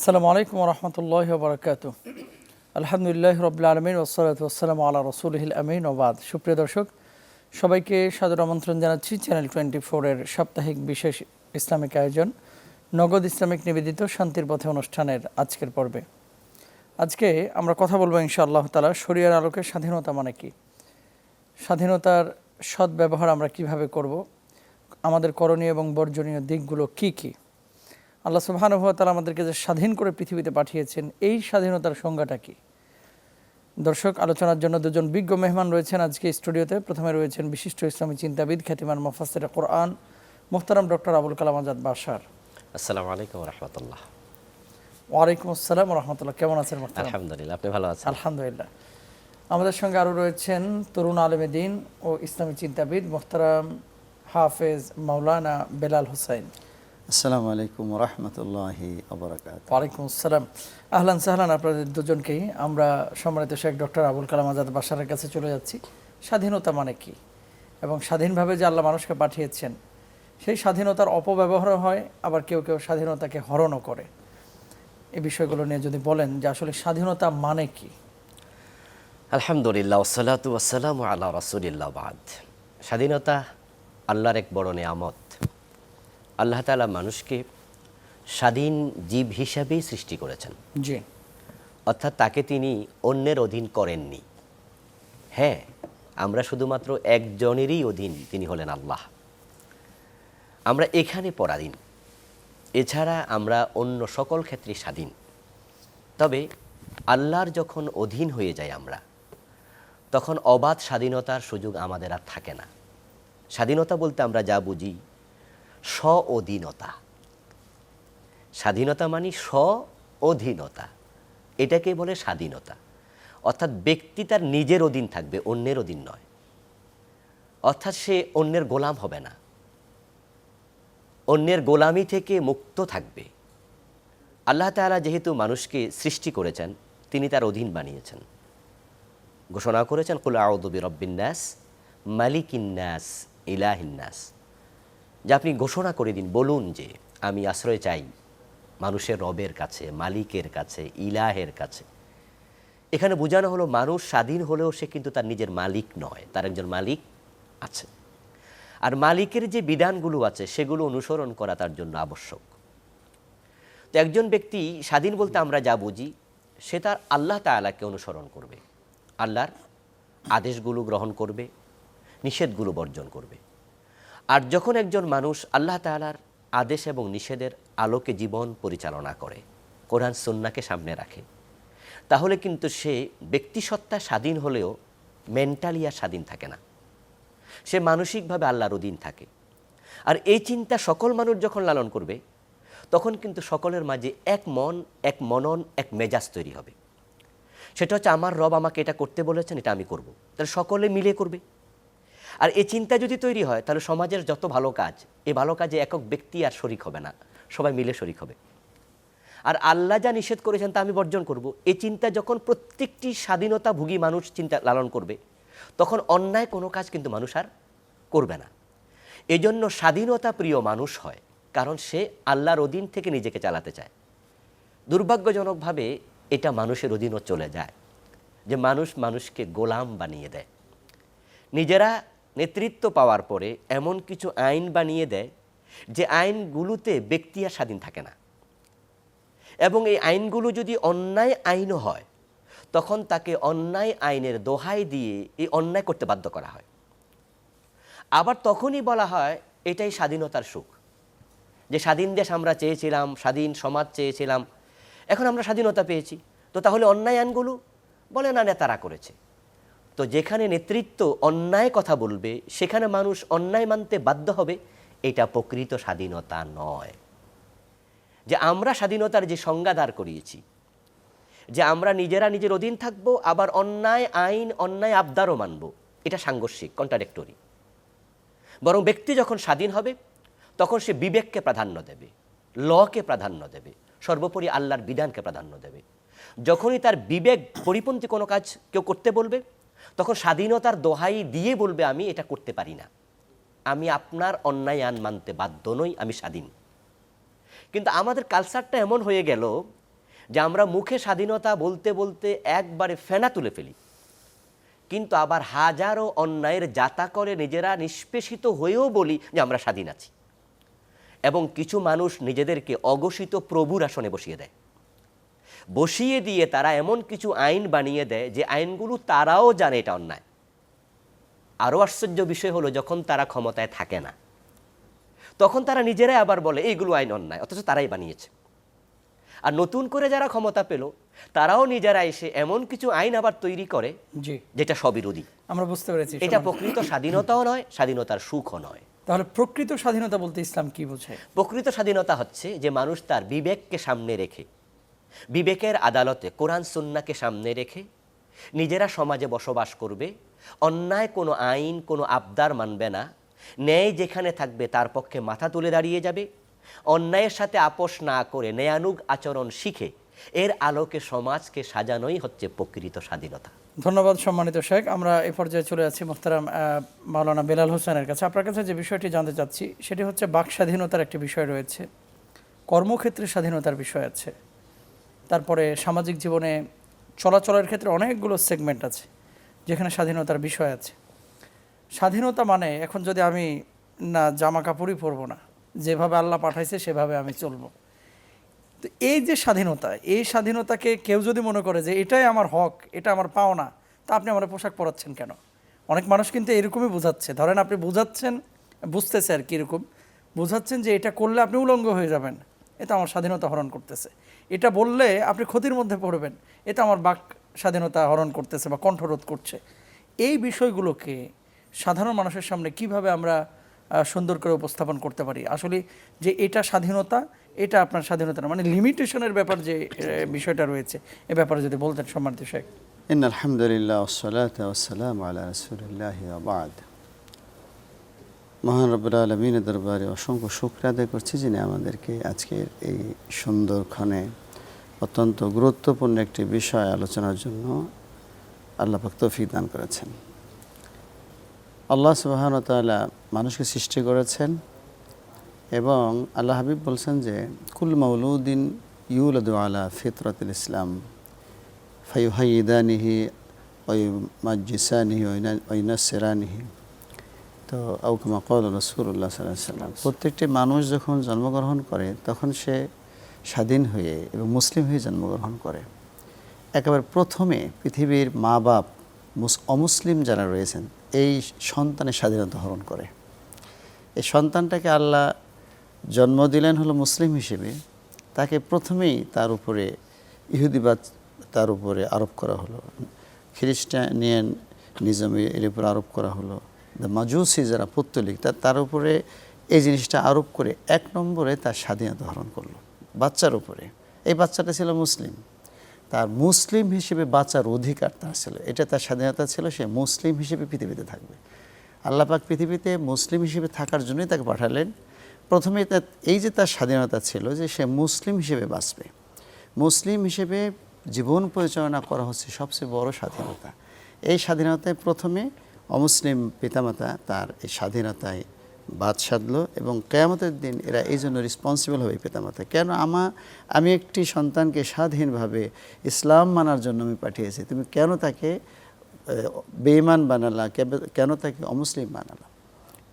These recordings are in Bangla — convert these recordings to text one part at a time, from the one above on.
আসসালামু আলাইকুম রহমতুল্লাহ বরকাত আলহামদুলিল্লাহ রবিল আলমিন ওসলাত ওসালাম আল্লাহ রসুলহিল আমিন ওবাদ সুপ্রিয় দর্শক, সবাইকে সাদর আমন্ত্রণ জানাচ্ছি চ্যানেল টোয়েন্টি ফোরের সাপ্তাহিক বিশেষ ইসলামিক আয়োজন, নগদ ইসলামিক নিবেদিত শান্তির পথে অনুষ্ঠানের আজকের পর্বে। আজকে আমরা কথা বলব ইনশাআল্লাহ তালা শরিয়ার আলোকে স্বাধীনতা মানে কি? স্বাধীনতার সদ্ব্যবহার আমরা কীভাবে করব? আমাদের করণীয় এবং বর্জনীয় দিকগুলো কি কি? আল্লাহ সুবহানুভা তালা আমাদেরকে যে স্বাধীন করে পৃথিবীতে পাঠিয়েছেন এই স্বাধীনতার সংজ্ঞাটা কি? দর্শক আলোচনার জন্য দুজন বিজ্ঞ মেহমান রয়েছেন আজকে স্টুডিওতে। প্রথমে রয়েছেন বিশিষ্ট ইসলামী চিন্তাবিদ খ্যাতিমান মোফাসের কোরআন মোহতারাম ডক্টর আবুল কালাম আজাদ বাসার আসসালামু আলাইকুম রহমতুল্লাহ। ওয়ালাইকুম আসসালাম রহমতুল্লাহ। কেমন আছেন আলহামদুলিল্লাহ আপনি ভালো আছেন? আলহামদুলিল্লাহ। আমাদের সঙ্গে আরও রয়েছেন তরুণ আলেমে দিন ও ইসলামী চিন্তাবিদ মোহতারাম হাফেজ মাওলানা বেলাল হোসাইন। আসসালামু আলাইকুম রহমতুল্লাহি আবরাকাত ওয়ালাইকুম আসসালাম। আহলান সাহলান আপনাদের দুজনকেই আমরা সম্মানিত শেখ ডক্টর আবুল কালাম আজাদ বাসারের কাছে চলে যাচ্ছি। স্বাধীনতা মানে কি? এবং স্বাধীনভাবে যে আল্লাহ মানুষকে পাঠিয়েছেন সেই স্বাধীনতার অপব্যবহারও হয় আবার কেউ কেউ স্বাধীনতাকে হরণও করে। এই বিষয়গুলো নিয়ে যদি বলেন যে আসলে স্বাধীনতা মানে কি? আলহামদুলিল্লাহ ওসালাতু আসসালাম আল্লাহ রসুলিল্লাহ বাদ। স্বাধীনতা আল্লাহর এক বড় নেয়ামত। আল্লাহ তালা মানুষকে স্বাধীন জীব হিসাবেই সৃষ্টি করেছেন। জি। অর্থাৎ তাকে তিনি অন্যের অধীন করেননি। হ্যাঁ আমরা শুধুমাত্র একজনেরই অধীন তিনি হলেন আল্লাহ। আমরা এখানে পরাধীন। এছাড়া আমরা অন্য সকল ক্ষেত্রে স্বাধীন। তবে আল্লাহর যখন অধীন হয়ে যাই আমরা তখন অবাধ স্বাধীনতার সুযোগ আমাদের আর থাকে না। স্বাধীনতা বলতে আমরা যা বুঝি স্ব অধীনতা স্বাধীনতা মানে স্ব অধীনতা এটাকে বলে স্বাধীনতা। অর্থাৎ ব্যক্তি তার নিজের অধীন থাকবে, অন্যের অধীন নয়। অর্থাৎ সে অন্যের গোলাম হবে না। অন্যের গোলামি থেকে মুক্ত থাকবে। আল্লাহ তাআলা যেহেতু মানুষকে সৃষ্টি করেছেন, তিনি তার অধীন বানিয়েছেন। ঘোষণা করেছেন, কুল আউদবি রব্বিন্নাস মালিকিন্নাস ইলাহিন্নাস যে আপনি ঘোষণা করে দিন, বলুন যে আমি আশ্রয় চাই মানুষের রবের কাছে, মালিকের কাছে, ইলাহের কাছে। এখানে বোঝানো হলো মানুষ স্বাধীন হলেও সে কিন্তু তার নিজের মালিক নয়, তার একজন মালিক আছে। আর মালিকের যে বিধানগুলো আছে, সেগুলো অনুসরণ করা তার জন্য আবশ্যক। তো একজন ব্যক্তি স্বাধীন বলতে আমরা যা বুঝি, সে তার আল্লাহ তালাকে অনুসরণ করবে। আল্লাহর আদেশগুলো গ্রহণ করবে, নিষেধগুলো বর্জন করবে। আর যখন একজন মানুষ আল্লাহ তালার আদেশ এবং নিষেধের আলোকে জীবন পরিচালনা করে, কোরআন সন্নাকে সামনে রাখে, তাহলে কিন্তু সে ব্যক্তিসত্তা স্বাধীন হলেও মেন্টালি আর স্বাধীন থাকে না। সে মানসিকভাবে আল্লাহর অধীন থাকে। আর এই চিন্তা সকল মানুষ যখন লালন করবে, তখন কিন্তু সকলের মাঝে এক মন, এক মনন, এক মেজাজ তৈরি হবে। সেটা হচ্ছে, আমার রব আমাকে এটা করতে বলেছেন, এটা আমি করব। তাহলে সকলে মিলে করবে। আর এই চিন্তা যদি তৈরি হয়, তাহলে সমাজের যত ভালো কাজ, এই ভালো কাজে একক ব্যক্তি আর শরিক হবে না। সবাই মিলে শরিক হবে। আর আল্লাহ যা নিষেধ করেছেন তা আমি বর্জন করব। এই চিন্তা যখন প্রত্যেকটি স্বাধীনতা ভুগী মানুষ চিন্তা লালন করবে, তখন অন্যায় কোনো কাজ কিন্তু মানুষ আর করবে না। এজন্য স্বাধীনতা প্রিয় মানুষ হয়, কারণ সে আল্লাহর অধীন থেকে নিজেকে চালাতে চায়। দুর্ভাগ্যজনকভাবে এটা মানুষের অধীনও চলে যায়, যে মানুষ মানুষকে গোলাম বানিয়ে দেয়। নিজেরা নেতৃত্ব পাওয়ার পরে এমন কিছু আইন বানিয়ে দেয় যে আইনগুলোতে ব্যক্তি আর স্বাধীন থাকে না। এবং এই আইনগুলো যদি অন্যায় আইনও হয়, তখন তাকে অন্যায় আইনের দোহাই দিয়ে এই অন্যায় করতে বাধ্য করা হয়। আবার তখনই বলা হয়, এটাই স্বাধীনতার সুখ। যে স্বাধীন দেশ আমরা চেয়েছিলাম, স্বাধীন সমাজ চেয়েছিলাম, এখন আমরা স্বাধীনতা পেয়েছি। তো তাহলে অন্যায় আইনগুলো, বলে না নেতারা করেছে। তো যেখানে নেতৃত্ব অন্যায় কথা বলবে, সেখানে মানুষ অন্যায় মানতে বাধ্য হবে, এটা প্রকৃত স্বাধীনতা নয়। যে আমরা স্বাধীনতার যে সংজ্ঞা দাঁড় করিয়েছি, যে আমরা নিজেরা নিজের অধীন থাকব, আবার অন্যায় আইন, অন্যায় আবদারও মানব, এটা সাংঘর্ষিক কন্ট্রাডেক্টরি বরং ব্যক্তি যখন স্বাধীন হবে, তখন সে বিবেককে প্রাধান্য দেবে, লকে প্রাধান্য দেবে, সর্বোপরি আল্লাহর বিধানকে প্রাধান্য দেবে। যখনই তার বিবেক পরিপন্থী কোনো কাজ কেউ করতে বলবে তখন স্বাধীনতার দোহাই দিয়ে বলবে, আমি এটা করতে পারি না। আমি আপনার অন্যায় আন মানতে বাধ্য নই, আমি স্বাধীন। কিন্তু আমাদের কালচারটা এমন হয়ে গেল যে আমরা মুখে স্বাধীনতা বলতে বলতে একবারে ফেনা তুলে ফেলি। কিন্তু আবার হাজারো অন্যায়ের যাতা করে নিজেরা নিষ্পেষিত হয়েও বলি যে আমরা স্বাধীন আছি। এবং কিছু মানুষ নিজেদেরকে অঘোষিত প্রভুর আসনে বসিয়ে দেয়। বসিয়ে দিয়ে তারা এমন কিছু আইন বানিয়ে দেয় যে আইনগুলো তারাও জানে এটা অন্যায়। আরও আশ্চর্য বিষয় হলো যখন তারা ক্ষমতায় থাকে না তখন তারা নিজেরাই আবার বলে এইগুলো আইন অন্যায় অথচ তারাই বানিয়েছে। আর নতুন করে যারা ক্ষমতা পেল তারাও নিজেরা এসে এমন কিছু আইন আবার তৈরি করে যেটা সবিরোধী আমরা বুঝতে পেরেছি এটা প্রকৃত স্বাধীনতাও নয় স্বাধীনতার সুখও নয়। তাহলে প্রকৃত স্বাধীনতা বলতে ইসলাম কি বোঝায়? প্রকৃত স্বাধীনতা হচ্ছে যে মানুষ তার বিবেককে সামনে রেখে বিবেকের আদালতে কোরআন সুন্নাকে সামনে রেখে নিজেরা সমাজে বসবাস করবে, অন্যায় কোনো আইন, কোনো আবদার মানবে না, ন্যায় যেখানে থাকবে তার পক্ষে মাথা তুলে দাঁড়িয়ে যাবে, অন্যায়ের সাথে আপোষ না করে ন্যায়ানুগ আচরণ শিখে এর আলোকে সমাজকে সাজানোই হচ্ছে প্রকৃত স্বাধীনতা। ধন্যবাদ সম্মানিত শেখ। আমরা এ পর্যায়ে চলে যাচ্ছি মোহতারাম মাওলানা বেলাল হোসেনের কাছে। আপনার কাছে যে বিষয়টি জানতে চাচ্ছি, সেটি হচ্ছে বাক স্বাধীনতার একটি বিষয় রয়েছে। কর্মক্ষেত্রে স্বাধীনতার বিষয় আছে। তারপরে সামাজিক জীবনে চলাচলের ক্ষেত্রে অনেকগুলো সেগমেন্ট আছে, যেখানে স্বাধীনতার বিষয় আছে। স্বাধীনতা মানে এখন যদি আমি না জামা কাপড়ই পরবো না, যেভাবে আল্লাহ পাঠাইছে সেভাবে আমি চলবো। তো এই যে স্বাধীনতা, এই স্বাধীনতাকে কেউ যদি মনে করে যে এটাই আমার হক, এটা আমার পাওনা, তা আপনি আমার পোশাক পরাচ্ছেন কেন? অনেক মানুষ কিন্তু এরকমই বোঝাচ্ছে। ধরেন আপনি বোঝাচ্ছেন, বুঝতেছে আর কীরকম বোঝাচ্ছেন যে এটা করলে আপনি উলঙ্গ হয়ে যাবেন। এটা আমার স্বাধীনতা হরণ করতেছে। এটা বললে আপনি ক্ষতির মধ্যে পড়বেন। এটা আমার বাক স্বাধীনতা হরণ করতেছে বা কণ্ঠরোধ করছে। এই বিষয়গুলোকে সাধারণ মানুষের সামনে কীভাবে আমরা সুন্দর করে উপস্থাপন করতে পারি? আসলে যে এটা স্বাধীনতা, এটা আপনার স্বাধীনতা না। মানে লিমিটেশনের ব্যাপার যে বিষয়টা রয়েছে, এ ব্যাপারে যদি বলতেন সম্মানিত শেখ। ইন আলহামদুলিল্লাহ ওসলাত রসুলিল্লাহ আবাদ মহান রব্বুল আলমিনের দরবারে অসংখ্য শুক্র আদায় করছি যিনি আমাদেরকে আজকের এই সুন্দরক্ষণে অত্যন্ত গুরুত্বপূর্ণ একটি বিষয় আলোচনার জন্য আল্লাহ তৌফিক দান করেছেন। আল্লাহ সুবাহন তাআলা মানুষকে সৃষ্টি করেছেন এবং আল্লাহ হাবিব বলছেন যে, কুল মৌলুদ্দিন ইউলাদু আলা ফিতরাতুল ইসলাম ফাইহাইদানিহি ওই মাজিসানিহি ওইনাসেরানিহি তো আউকুমা কল রসুল্লাহ সাল্লাম প্রত্যেকটি মানুষ যখন জন্মগ্রহণ করে, তখন সে স্বাধীন হয়ে এবং মুসলিম হয়ে জন্মগ্রহণ করে। একেবারে প্রথমে পৃথিবীর মা বাপ মুস- অমুসলিম যারা রয়েছেন, এই সন্তানের স্বাধীনতা হরণ করে। এই সন্তানটাকে আল্লাহ জন্ম দিলেন হলো মুসলিম হিসেবে। তাকে প্রথমেই তার উপরে ইহুদিবাদ তার উপরে আরোপ করা হলো। খ্রিস্টানিয়ান নিজমে এর উপর আরোপ করা হলো। মাজুসি যারা পত্তলিক তার উপরে এই জিনিসটা আরোপ করে এক নম্বরে তার স্বাধীনতা হরণ করল, বাচ্চার উপরে। এই বাচ্চাটা ছিল মুসলিম। তার মুসলিম হিসেবে বাঁচার অধিকার তার ছিল। এটা তার স্বাধীনতা ছিল, সে মুসলিম হিসেবে পৃথিবীতে থাকবে। আল্লাপাক পৃথিবীতে মুসলিম হিসেবে থাকার জন্যই তাকে পাঠালেন। প্রথমে তার এই যে তার স্বাধীনতা ছিল যে সে মুসলিম হিসেবে বাঁচবে। মুসলিম হিসেবে জীবন পরিচালনা করা হচ্ছে সবচেয়ে বড় স্বাধীনতা। এই স্বাধীনতায় প্রথমে অমুসলিম পিতামাতা তার এই স্বাধীনতায় বাদ সাধলো এবং কেয়ামতের দিন এরা এই জন্য রেসপন্সিবল হবে পিতামাতা। কেন আমা আমি একটি সন্তানকে স্বাধীনভাবে ইসলাম মানার জন্য আমি পাঠিয়েছি তুমি কেন তাকে আহ, বেঈমান বানালা কেন তাকে অমুসলিম বানালা?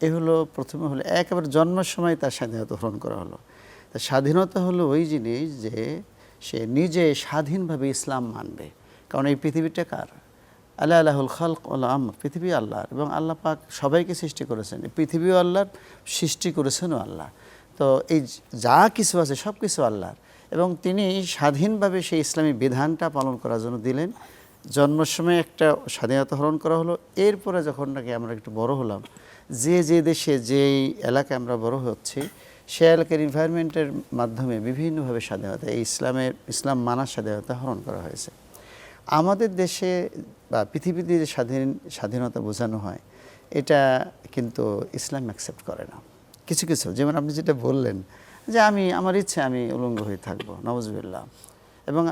এ হলো প্রথমে হলো একেবারে জন্মের সময় তার স্বাধীনতা গ্রহণ করা হলো। তা স্বাধীনতা হলো ওই জিনিস যে সে নিজে স্বাধীনভাবে ইসলাম মানবে। কারণ এই পৃথিবীটা কার? আল্লাহ আল্লাহুল খালক আল্লাহ আম পৃথিবী আল্লাহর। এবং আল্লাহ পাক সবাইকে সৃষ্টি করেছেন। পৃথিবীও আল্লাহর, সৃষ্টি করেছেনও আল্লাহ। তো এই যা কিছু আছে সব কিছু আল্লাহর। এবং তিনি স্বাধীনভাবে সেই ইসলামী বিধানটা পালন করার জন্য দিলেন। জন্মের সময় একটা স্বাধীনতা হরণ করা হলো। এরপরে যখন নাকি আমরা একটু বড় হলাম, যে যে দেশে, যেই এলাকায় আমরা বড় হচ্ছি, সে এলাকার এনভায়রনমেন্টের মাধ্যমে বিভিন্নভাবে স্বাধীনতা, এই ইসলামের, ইসলাম মানার স্বাধীনতা হরণ করা হয়েছে। আমাদের দেশে বা পৃথিবীতে যে স্বাধীন, স্বাধীনতা বোঝানো হয়, এটা কিন্তু ইসলাম অ্যাকসেপ্ট করে না। কিছু কিছু, যেমন আপনি যেটা বললেন যে আমি, আমার ইচ্ছে আমি উলঙ্গ হয়ে থাকব, নওয়াজবিল্লাহ। এবং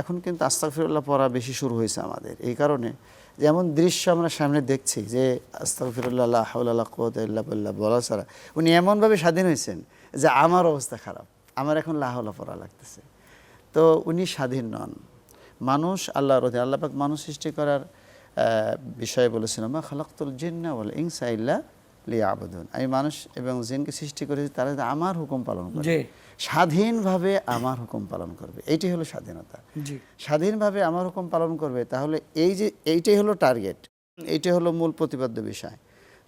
এখন কিন্তু আস্তাগফিরুল্লাহ পড়া বেশি শুরু হয়েছে আমাদের। এই কারণে যেমন দৃশ্য আমরা সামনে দেখছি যে আস্তাগফিরুল্লাহ হাউল্লাহ বিল্লাহ বলা ছাড়া উনি এমনভাবে স্বাধীন হয়েছেন যে আমার অবস্থা খারাপ। আমার এখন লাহলা পড়া লাগতেছে। তো উনি স্বাধীন নন। মানুষ আল্লাহর অধীন আল্লাহ পাক মানুষ সৃষ্টি করার বিষয়ে বলেছিলাম মা খালাক্তুল জিন্না বলে ইনসা ইল্লা লিয়া আবুদুন আমি মানুষ এবং জিনকে সৃষ্টি করেছি তারা আমার হুকুম পালন করে। স্বাধীনভাবে আমার হুকুম পালন করবে। এইটাই হলো স্বাধীনতা। স্বাধীনভাবে আমার হুকুম পালন করবে তাহলে এই যে এইটাই হলো টার্গেট এইটাই হলো মূল প্রতিপাদ্য বিষয়।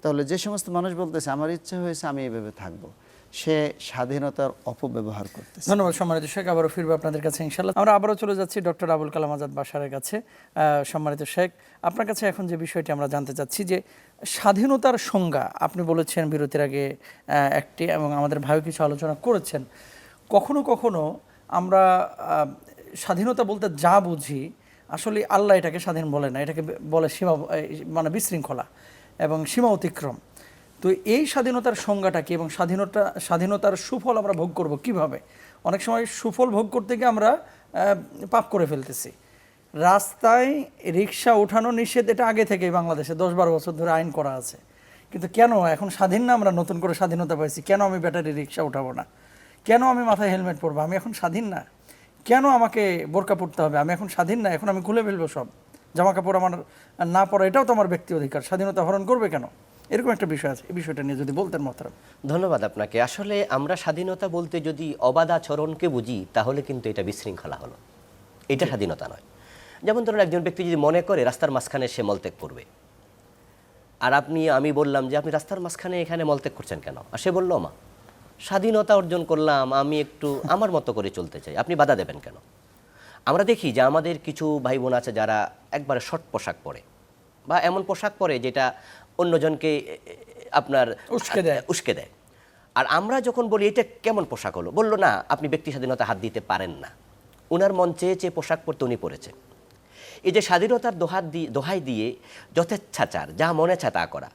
তাহলে যে সমস্ত মানুষ বলতেছে আমার ইচ্ছা হয়েছে আমি এইভাবে থাকব। সে স্বাধীনতার অপব্যবহার করতেছে। ধন্যবাদ সম্মানিত শেখ, আবারও ফিরবো আপনাদের কাছে ইনশাল্লাহ আমরা আবারও চলে যাচ্ছি ডক্টর আবুল কালাম আজাদ বাসারের কাছে। সম্মানিত শেখ, আপনার কাছে এখন যে বিষয়টি আমরা জানতে চাচ্ছি যে স্বাধীনতার সংজ্ঞা, আপনি বলেছেন বিরতির আগে একটি এবং আমাদের ভাইও কিছু আলোচনা করেছেন। কখনো কখনো আমরা স্বাধীনতা বলতে যা বুঝি, আসলে আল্লাহ এটাকে স্বাধীন বলে না। এটাকে বলে সীমা মানে বিশৃঙ্খলা এবং সীমা অতিক্রম। তো এই স্বাধীনতার সংজ্ঞাটা কি এবং স্বাধীনতা, স্বাধীনতার সুফল আমরা ভোগ করব কীভাবে? অনেক সময় সুফল ভোগ করতে গিয়ে আমরা পাপ করে ফেলতেছি। রাস্তায় রিক্সা ওঠানো নিষেধ, এটা আগে থেকেই বাংলাদেশে দশ বারো বছর ধরে আইন করা আছে। কিন্তু কেন? এখন স্বাধীন না, আমরা নতুন করে স্বাধীনতা পাইছি। কেন আমি ব্যাটারি রিক্সা উঠাবো না? কেন আমি মাথায় হেলমেট পরবো? আমি এখন স্বাধীন না। কেন আমাকে বোরকা পড়তে হবে? আমি এখন স্বাধীন না, এখন আমি খুলে ফেলব সব। জামা কাপড় আমার না পরা, এটাও তো আমার ব্যক্তি অধিকার। স্বাধীনতা হরণ করবে কেন? এরকম একটা বিষয় আছে এই বিষয়টা নিয়ে যদি বলতেন মহতারাম। ধন্যবাদ আপনাকে। আসলে আমরা স্বাধীনতা বলতে যদি অবাধাচরণকে বুঝি তাহলে কিন্তু এটা বিশৃঙ্খলা হলো। এটা স্বাধীনতা নয়। যেমন ধরুন একজন ব্যক্তি যদি মনে করে রাস্তার মাঝখানে সে মলত্যাগ করবে আর আপনি আমি বললাম যে আপনি রাস্তার মাঝখানে এখানে মলত্যাগ করছেন কেন? আর সে বলল মা স্বাধীনতা অর্জন করলাম আমি একটু আমার মতো করে চলতে চাই। আপনি বাধা দেবেন কেন? আমরা দেখি যে আমাদের কিছু ভাই বোন আছে যারা একবারে শর্ট পোশাক পরে বা এমন পোশাক পরে যেটা অন্যজনকে আপনার উস্কে দেয়। উস্কে দেয়। আর আমরা যখন বলি এটা কেমন পোশাক হলো? বলল না আপনি ব্যক্তি স্বাধীনতা হাত দিতে পারেন না। উনার মন চেয়ে চেয়ে পোশাক পরতে উনি পরেছে। এই যে স্বাধীনতার দোহাত দিয়ে দোহাই দিয়ে যথেচ্ছাচার যা মনে চা তা করা।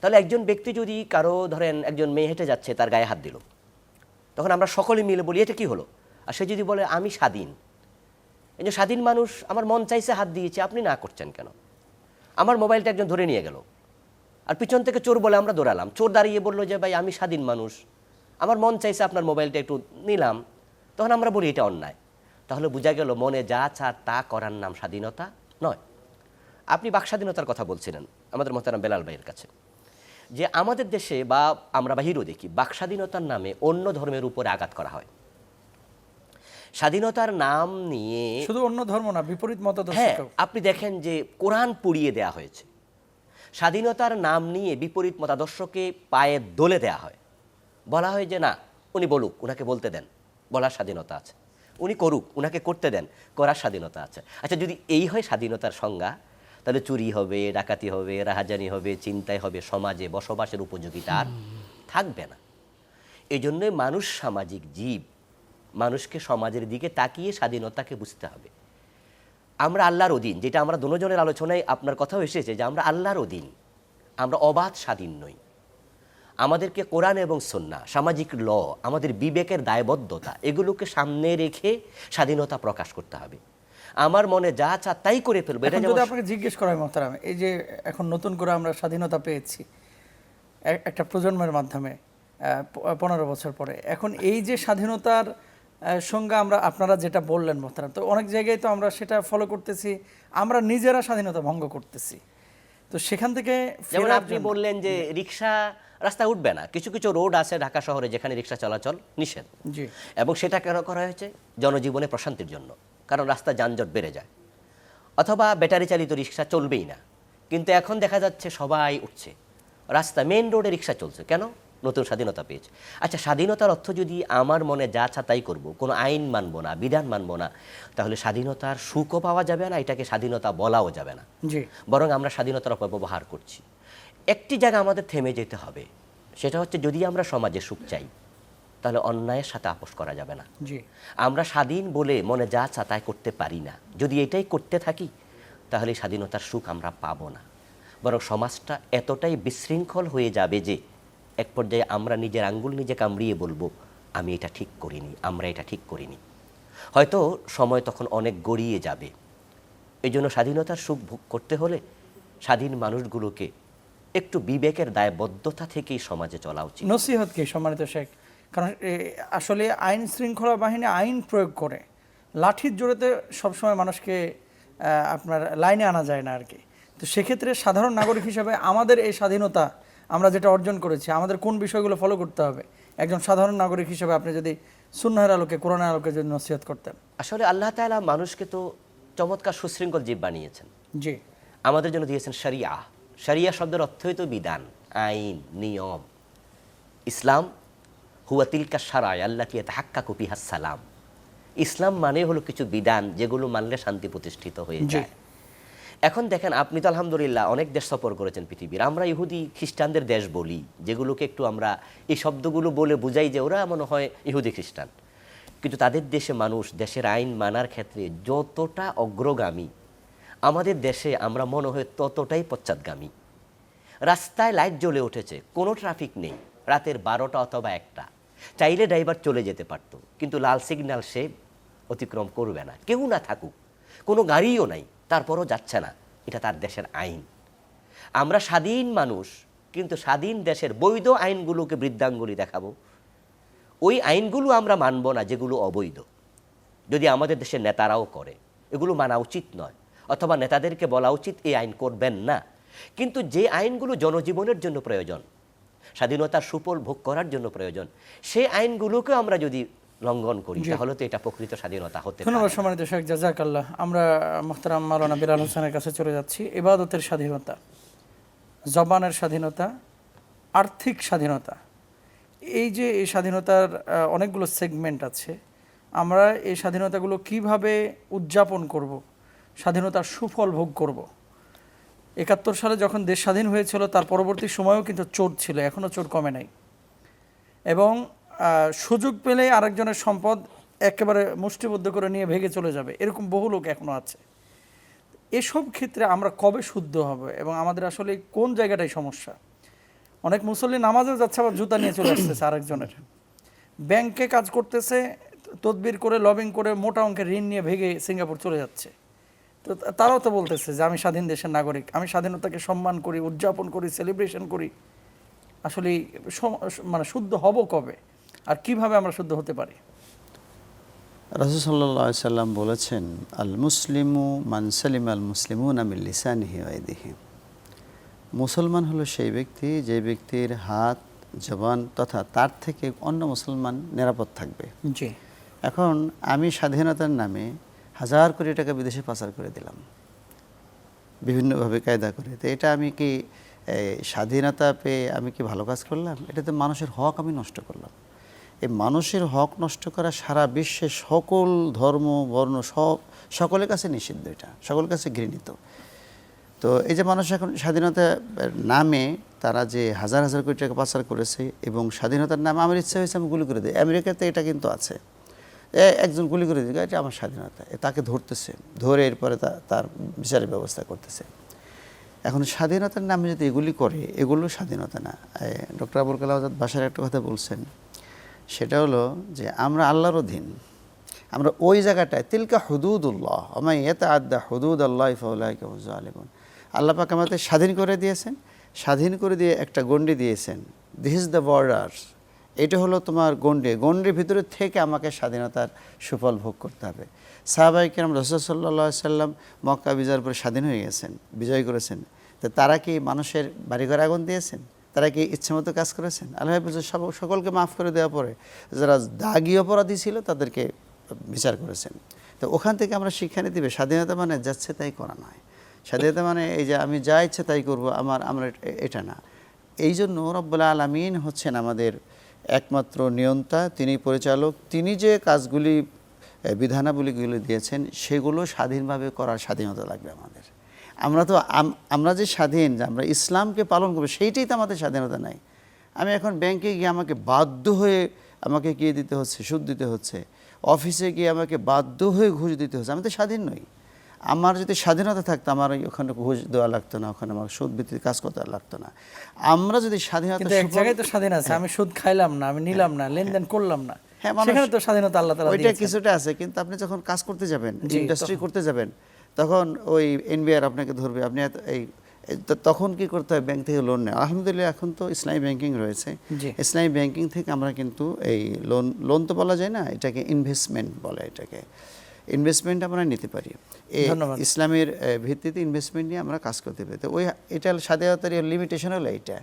তাহলে একজন ব্যক্তি যদি কারও ধরেন একজন মেয়ে হেঁটে যাচ্ছে তার গায়ে হাত দিল। তখন আমরা সকলে মিলে বলি এটা কি হলো? আর সে যদি বলে আমি স্বাধীন। এই যে স্বাধীন মানুষ আমার মন চাইছে হাত দিয়েছে আপনি না করছেন কেন? আমার মোবাইলটা একজন ধরে নিয়ে গেল। আর পিছন থেকে চোর বলে আমরা দৌড়ালাম। চোর দাঁড়িয়ে বলল যে ভাই আমি স্বাধীন মানুষ। আমার মন চাইছে আপনার মোবাইলটা একটু নিলাম। তখন আমরা বলি এটা অন্যায়। তাহলে বোঝা গেল মনে যা চা তা করার নাম স্বাধীনতা নয়। আপনি বাক স্বাধীনতার কথা বলছিলেন আমাদের মোহতারাম বেলাল ভাইয়ের কাছে। যে আমাদের দেশে বা আমরা বাহিরও দেখি বাক স্বাধীনতার নামে অন্য ধর্মের উপরে আঘাত করা হয়। স্বাধীনতার নাম নিয়ে শুধু অন্য ধর্ম না বিপরীত মত হ্যাঁ আপনি দেখেন যে কোরআন পুড়িয়ে দেয়া হয়েছে। স্বাধীনতার নাম নিয়ে বিপরীত মতাদর্শকে পায়ে দোলে দেয়া হয়। বলা হয় যে, না, উনি বলুক, উনাকে বলতে দেন, বলার স্বাধীনতা আছে। উনি করুক, উনাকে করতে দেন, করার স্বাধীনতা আছে। আচ্ছা যদি এই হয় স্বাধীনতার সংজ্ঞা, তাহলে চুরি হবে, ডাকাতি হবে, রাহাজানি হবে চিন্তায় হবে, সমাজে বসবাসের উপযোগিতা আর থাকবে না। এই জন্যই মানুষ সামাজিক জীব। মানুষকে সমাজের দিকে তাকিয়ে স্বাধীনতাকে বুঝতে হবে। আমরা আল্লাহর অধীন যেটা আমরা দুজনের আলোচনায় আপনার কথাও এসেছে যে আমরা আল্লাহর অধীন আমরা অবাধ স্বাধীন নই। আমাদেরকে কোরআন এবং সন্না সামাজিক ল আমাদের বিবেকের দায়বদ্ধতা এগুলোকে সামনে রেখে স্বাধীনতা প্রকাশ করতে হবে। আমার মনে যা চা তাই করে ফেলব এটা যদি আপনাকে জিজ্ঞেস করা হয় মহতারাম এই যে এখন নতুন করে আমরা স্বাধীনতা পেয়েছি একটা প্রজন্মের মাধ্যমে পনেরো বছর পরে এখন এই যে স্বাধীনতার সঙ্গে আমরা আপনারা যেটা বললেন মহতারাম তো অনেক জায়গায় তো আমরা সেটা ফলো করতেছি আমরা নিজেরা স্বাধীনতা ভঙ্গ করতেছি। তো সেখান থেকে যেমন আপনি বললেন যে রিক্সা রাস্তায় উঠবে না কিছু কিছু রোড আছে ঢাকা শহরে যেখানে রিক্সা চলাচল নিষেধ। জি। এবং সেটা কেন করা হয়েছে? জনজীবনে প্রশান্তির জন্য কারণ রাস্তা যানজট বেড়ে যায়। অথবা ব্যাটারি চালিত রিক্সা চলবেই না কিন্তু এখন দেখা যাচ্ছে সবাই উঠছে। রাস্তা মেন রোডে রিক্সা চলছে কেন? নতুন স্বাধীনতা পেয়েছে। আচ্ছা স্বাধীনতার অর্থ যদি আমার মনে যা ছা তাই করব কোনো আইন মানব না বিধান মানব না তাহলে স্বাধীনতার সুখও পাওয়া যাবে না এটাকে স্বাধীনতা বলাও যাবে না। জি। বরং আমরা স্বাধীনতার অপব্যবহার করছি। একটি জায়গা আমাদের থেমে যেতে হবে সেটা হচ্ছে যদি আমরা সমাজে সুখ চাই তাহলে অন্যায়ের সাথে আপোষ করা যাবে না। জি। আমরা স্বাধীন বলে মনে যা চা তাই করতে পারি না। যদি এটাই করতে থাকি তাহলে স্বাধীনতার সুখ আমরা পাবো না। বরং সমাজটা এতটাই বিশৃঙ্খল হয়ে যাবে যে এক পর্যায়ে আমরা নিজের আঙ্গুল নিজে কামড়িয়ে বলব, আমি এটা ঠিক করিনি, আমরা এটা ঠিক করিনি। হয়তো সময় তখন অনেক গড়িয়ে যাবে। এই জন্য স্বাধীনতার সুখ ভোগ করতে হলে স্বাধীন মানুষগুলোকে একটু বিবেকের দায়বদ্ধতা থেকেই সমাজে চলা উচিত। নসিহত কি সম্মানিত শেখ? কারণ আসলে আইন শৃঙ্খলা বাহিনী আইন প্রয়োগ করে, লাঠির জোরেতে সবসময় মানুষকে আপনার লাইনে আনা যায় না আর কি তো সেক্ষেত্রে সাধারণ নাগরিক হিসাবে আমাদের এই স্বাধীনতা আমরা যেটা অর্জন করেছি আমাদের কোন বিষয়গুলো ফলো করতে হবে? একজন সাধারণ নাগরিক হিসেবে আপনি যদি সুন্নাহের আলোকে কোরআনের আলোকে যদি নসিহত করতেন। আসলে আল্লাহ তাআলা মানুষকে তো চমৎকার সুশৃঙ্খল জীব বানিয়েছেন। জি। আমাদের জন্য দিয়েছেন শরিয়া। শরিয়া শব্দের অর্থই তো বিধান আইন নিয়ম। ইসলাম হুয়া তিলকা সারায় আল্লাহ কি হাক্কা কপি সালাম। ইসলাম মানে হলো কিছু বিধান যেগুলো মানলে শান্তি প্রতিষ্ঠিত হয়ে যায়। এখন দেখেন, আপনি তো আলহামদুলিল্লাহ অনেক দেশ সফর করেছেন পৃথিবীর। আমরা ইহুদি খ্রিস্টানদের দেশ বলি, যেগুলোকে একটু আমরা এই শব্দগুলো বলে বুঝাই যে ওরা মনে হয় ইহুদি খ্রিস্টান। কিন্তু তাদের দেশে মানুষ, দেশের আইন মানার ক্ষেত্রে যতটা অগ্রগামী, আমাদের দেশে আমরা মনে হয় ততটাই পশ্চাৎগামী। রাস্তায় লাইট জ্বলে উঠেছে, কোনো ট্রাফিক নেই, রাতের বারোটা অথবা একটা। চাইলে ড্রাইভার চলে যেতে পারত, কিন্তু লাল সিগন্যাল সে অতিক্রম করবে না, কেউ না থাকুক, কোনো গাড়িও নাই। তারপরও যাচ্ছে না। এটা তার দেশের আইন। আমরা স্বাধীন মানুষ, কিন্তু স্বাধীন দেশের বৈধ আইনগুলোকে বৃদ্ধাঙ্গুলি দেখাবো। ওই আইনগুলো আমরা মানব না, যেগুলো অবৈধ। যদি আমাদের দেশের নেতারাও করে, এগুলো মানা উচিত নয়, অথবা নেতাদেরকে বলা উচিত এই আইন করবেন না। কিন্তু যে আইনগুলো জনজীবনের জন্য প্রয়োজন, স্বাধীনতার সুফল ভোগ করার জন্য প্রয়োজন সেই আইনগুলোকে আমরা যদি লঙ্ঘন করি তাহলে তো এটা প্রকৃত স্বাধীনতা হতে ধন্যবাদ সম্মানিত শেখ জাজাকাল্লাহ। আমরা মোহতারাম মাওলানা বিলাল হোসেনের কাছে চলে যাচ্ছি। ইবাদতের স্বাধীনতা জবানের স্বাধীনতা আর্থিক স্বাধীনতা। এই যে এই স্বাধীনতার অনেকগুলো সেগমেন্ট আছে আমরা এই স্বাধীনতাগুলো কীভাবে উদযাপন করব স্বাধীনতার সুফল ভোগ করব। একাত্তর সালে যখন দেশ স্বাধীন হয়েছিল তার পরবর্তী সময়েও কিন্তু চোর ছিল এখনও চোর কমে নাই। এবং সুযোগ পেলে আরেকজনের সম্পদ একেবারে মুষ্টিবদ্ধ করে নিয়ে ভেঙে চলে যাবে। এরকম বহু লোক এখনও আছে। এসব ক্ষেত্রে আমরা কবে শুদ্ধ হব এবং আমাদের আসলে কোন জায়গাটাই সমস্যা? অনেক মুসল্লি নামাজেও যাচ্ছে, আবার জুতা নিয়ে চলে আসতেছে আরেকজনের। ব্যাংকে কাজ করতেছে, তদবির করে, লবিং করে মোটা অঙ্কের ঋণ নিয়ে ভেঙে সিঙ্গাপুর চলে যাচ্ছে। তো তারাও তো বলতেছে যে, আমি স্বাধীন দেশের নাগরিক, আমি স্বাধীনতাকে সম্মান করি, উদযাপন করি সেলিব্রেশন করি। আসলে মানে শুদ্ধ হব কবে? আর কীভাবে আমরা শুদ্ধ হতে পারি? রাসুল সাল্লাহ সাল্লাম বলেছেন আল মুসলিমু মানসালিম আল মুসলিমুন আমিল লিসানিহি ওয়াইদিহি মুসলমান হলো সেই ব্যক্তি যে ব্যক্তির হাত জবান তথা তার থেকে অন্য মুসলমান নিরাপদ থাকবে। জি। এখন আমি স্বাধীনতার নামে হাজার কোটি টাকা বিদেশে পাচার করে দিলাম। বিভিন্নভাবে কায়দা করে। তো এটা আমি কি স্বাধীনতা পেয়ে আমি কি ভালো কাজ করলাম? এটা তো মানুষের হক আমি নষ্ট করলাম। এই মানুষের হক নষ্ট করা সারা বিশ্বে সকল ধর্ম, বর্ণ, সব সকলের কাছে নিষিদ্ধ এটা, সকলের কাছে ঘৃণিত। তো এই যে মানুষ এখন স্বাধীনতা নামে তারা যে হাজার হাজার কোটি টাকা পাচার করেছে এবং স্বাধীনতার নামে আমার ইচ্ছা হয়েছে আমি গুলি করে দিই। আমেরিকাতে এটা কিন্তু আছে। একজন গুলি করে দিই এটা আমার স্বাধীনতা তাকে ধরতেছে, ধরে এরপরে তার বিচারের ব্যবস্থা করতেছে। এখন স্বাধীনতার নামে যদি এগুলি করে, এগুলো স্বাধীনতা না। ডক্টর আবুল কালাম আজাদ বাসার একটা কথা বলছেন সেটা হলো যে আমরা আল্লাহর অধীন। আমরা ওই জায়গাটায়, তিলকা হুদুদুল্লাহ আমায় এতে আদা হুদুদ আল্লাহ আলিমন আল্লাহ পাক আমাদের স্বাধীন করে দিয়েছেন, স্বাধীন করে দিয়ে একটা গণ্ডি দিয়েছেন। দিস ইজ দ্য বর্ডার এটা হলো তোমার গণ্ডি। গণ্ডির ভিতরে থেকে আমাকে স্বাধীনতার সুফল ভোগ করতে হবে। সাহাবাহিকেরাম রসুল সাল্লাহ সাল্লাম মক্কা বিজয়ের পরে স্বাধীন হয়ে গেছেন, বিজয় করেছেন। তো তারা কি মানুষের বাড়িঘর আগুন দিয়েছেন? তারা কি ইচ্ছেমতো কাজ করেছেন? আল্লাহ সব- সকলকে মাফ করে দেওয়ার পরে যারা দাগি অপরাধী ছিল তাদেরকে বিচার করেছেন। তো ওখান থেকে আমরা শিক্ষা নিতে হবে স্বাধীনতা মানে যাচ্ছে তাই করা নয়। স্বাধীনতা মানে এই যে আমি যা ইচ্ছে তাই করব, আমার আমরা এটা না। এই জন্য রব্বুল আলমিন হচ্ছেন আমাদের একমাত্র নিয়ন্তা, তিনি পরিচালক, তিনি যে কাজগুলি বিধানাবলীগুলি দিয়েছেন, সেগুলো স্বাধীনভাবে করার স্বাধীনতা লাগবে আমাদের। আমরা তো আমরা যে স্বাধীন যে আমরা ইসলামকে পালন করব সেইটাই তো আমাদের স্বাধীনতা নাই। আমি এখন ব্যাংকে গিয়ে আমাকে বাধ্য হয়ে আমাকে গিয়ে দিতে হচ্ছে সুদ দিতে হচ্ছে অফিসে গিয়ে আমাকে বাধ্য হয়ে ঘুষ দিতে হচ্ছে আমি তো স্বাধীন নই। আমার যদি স্বাধীনতা থাকতো আমার ওখানে ঘুষ দেওয়া লাগতো না ওখানে আমার সুদ ভিত্তিক কাজ করতে লাগতো না। আমরা যদি স্বাধীনতা এক জায়গায় তো স্বাধীন আছে আমি সুদ খাইলাম না আমি নিলাম না লেনদেন করলাম না। হ্যাঁ, সেখানে তো স্বাধীনতা আল্লাহ তাআলা ওইটা কিছুটা আছে কিন্তু আপনি যখন কাজ করতে যাবেন ইন্ডাস্ট্রি করতে যাবেন তখন ওই এনবিআর আপনাকে ধরবে। আপনি এই তখন কি করতে হয়? ব্যাংক থেকে লোন নেয়। আলহামদুলিল্লাহ এখন তো ইসলামী ব্যাংকিং রয়েছে। ইসলামী ব্যাংকিং থেকে আমরা কিন্তু এই লোন লোন তো বলা যায় না এটাকে ইনভেস্টমেন্ট বলে এটাকে। ইনভেস্টমেন্ট আমরা নিতে পারি। ইসলামের ভিত্তিতে ইনভেস্টমেন্ট নিয়ে আমরা কাজ করতে পারি। তো ওই এটা স্বাধীনতার লিমিটেশন হলো এইটা।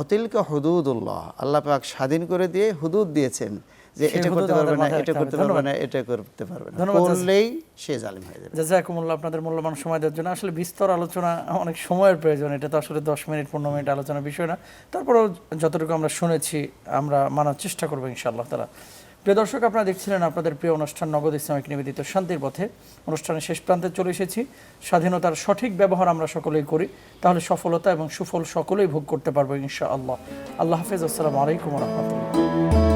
অতিলকা হুদুদুল্লাহ আল্লাহ পাক স্বাধীন করে দিয়ে হুদুদ দিয়েছেন। যে এটা করতে পারবে না এটা করতে পারবে না এটা করতে পারবে না। করলেই সে জালিম হয়ে যাবে। জাজাকুমুল্লাহ আপনাদের মূল্যবান সময় দেওয়ার জন্য আসলে বিস্তর আলোচনা অনেক সময়ের প্রয়োজন। এটা তো আসলে দশ মিনিট পনেরো মিনিট আলোচনার বিষয় না। তারপরেও যতটুকু আমরা শুনেছি আমরা মানার চেষ্টা করব ইনশাআল্লাহ তারা প্রিয় দর্শক আপনারা দেখছিলেন আপনাদের প্রিয় অনুষ্ঠান নগদ ইসলামিক নিবেদিত শান্তির পথে। অনুষ্ঠানের শেষ প্রান্তে চলে এসেছি। স্বাধীনতার সঠিক ব্যবহার আমরা সকলেই করি। তাহলে সফলতা এবং সুফল সকলেই ভোগ করতে পারব ইনশাআল্লাহ। আল্লাহ হাফেজ আসসালামু আলাইকুম রহমতুল্লাহ।